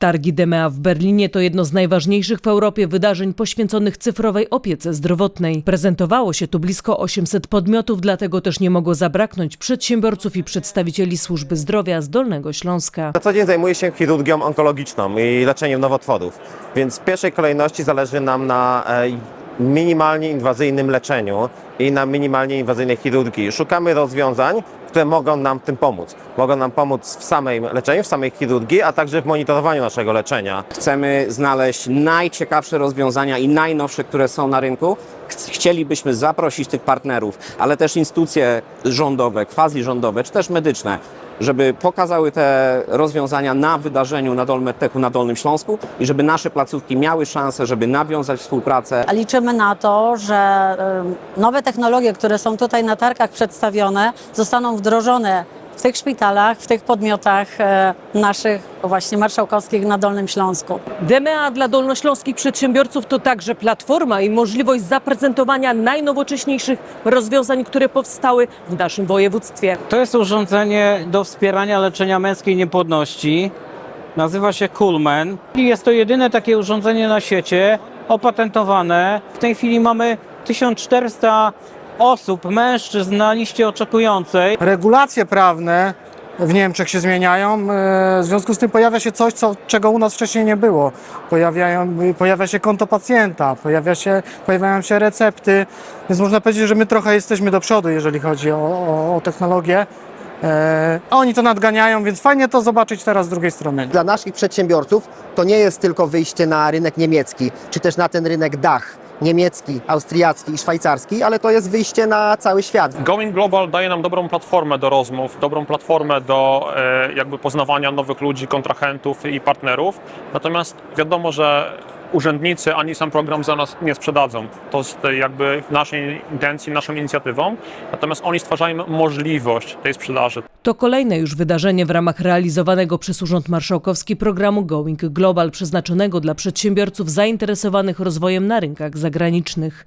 Targi DMA w Berlinie to jedno z najważniejszych w Europie wydarzeń poświęconych cyfrowej opiece zdrowotnej. Prezentowało się tu blisko 800 podmiotów, dlatego też nie mogło zabraknąć przedsiębiorców i przedstawicieli służby zdrowia z Dolnego Śląska. Na co dzień zajmuję się chirurgią onkologiczną i leczeniem nowotworów, więc w pierwszej kolejności zależy nam na e, minimalnie inwazyjnym leczeniu i na minimalnie inwazyjnej chirurgii. Szukamy rozwiązań, mogą nam w tym pomóc. Mogą nam pomóc w samej leczeniu, w samej chirurgii, a także w monitorowaniu naszego leczenia. Chcemy znaleźć najciekawsze rozwiązania i najnowsze, które są na rynku. Ch- Chcielibyśmy zaprosić tych partnerów, ale też instytucje rządowe, quasi-rządowe, czy też medyczne, żeby pokazały te rozwiązania na wydarzeniu na Dolmetechu na Dolnym Śląsku i żeby nasze placówki miały szansę, żeby nawiązać współpracę. Liczymy na to, że nowe technologie, które są tutaj na targach przedstawione, zostaną wdrożone w tych szpitalach, w tych podmiotach e, naszych właśnie marszałkowskich na Dolnym Śląsku. DMA dla dolnośląskich przedsiębiorców to także platforma i możliwość zaprezentowania najnowocześniejszych rozwiązań, które powstały w naszym województwie. To jest urządzenie do wspierania leczenia męskiej niepłodności. Nazywa się Coolman. I jest to jedyne takie urządzenie na świecie opatentowane. W tej chwili mamy 1400 osób, mężczyzn na liście oczekującej. regulacje prawne w Niemczech się zmieniają. e, W związku z tym pojawia się coś, co, czego u nas wcześniej nie było. Pojawiają, pojawia się konto pacjenta, pojawia się, pojawiają się recepty, więc można powiedzieć, że my trochę jesteśmy do przodu, jeżeli chodzi o, o, o technologię. E, A oni to nadganiają, więc fajnie to zobaczyć teraz z drugiej strony. Dla naszych przedsiębiorców to nie jest tylko wyjście na rynek niemiecki, czy też na ten rynek DACH, niemiecki, austriacki i szwajcarski, ale to jest wyjście na cały świat. Going Global daje nam dobrą platformę do rozmów, dobrą platformę do e, jakby poznawania nowych ludzi, kontrahentów i partnerów. Natomiast wiadomo, że urzędnicy ani sam program za nas nie sprzedadzą. To jest e, jakby w naszej intencji, naszą inicjatywą. Natomiast oni stwarzają możliwość tej sprzedaży. To kolejne już wydarzenie w ramach realizowanego przez Urząd Marszałkowski programu Going Global przeznaczonego dla przedsiębiorców zainteresowanych rozwojem na rynkach zagranicznych.